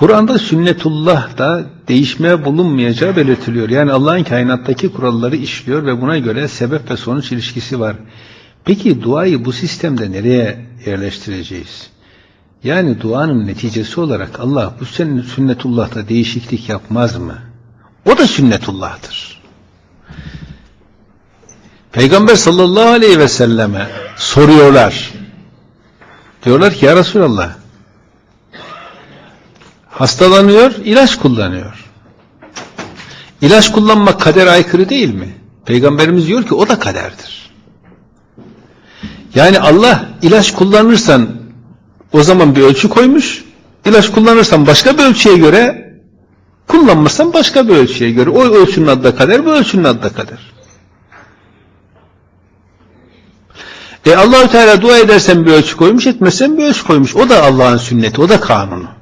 Kur'an'da sünnetullah da değişmeye bulunmayacağı belirtiliyor. Yani Allah'ın kainattaki kuralları işliyor ve buna göre sebep ve sonuç ilişkisi var. Peki duayı bu sistemde nereye yerleştireceğiz? Yani duanın neticesi olarak Allah bu senin sünnetullah'ta değişiklik yapmaz mı? O da sünnetullah'tır. Peygamber sallallahu aleyhi ve selleme soruyorlar. Diyorlar ki ya Resulallah hastalanıyor, ilaç kullanıyor. İlaç kullanmak kader aykırı değil mi? Peygamberimiz diyor ki o da kaderdir. Yani Allah ilaç kullanırsan o zaman bir ölçü koymuş. İlaç kullanırsan başka bir ölçüye göre kullanmazsan başka bir ölçüye göre. O ölçünün adı da kader, bu ölçünün adı da kader. E Allahü Teala dua edersen bir ölçü koymuş, etmezsen bir ölçü koymuş. O da Allah'ın sünneti, o da kanunu.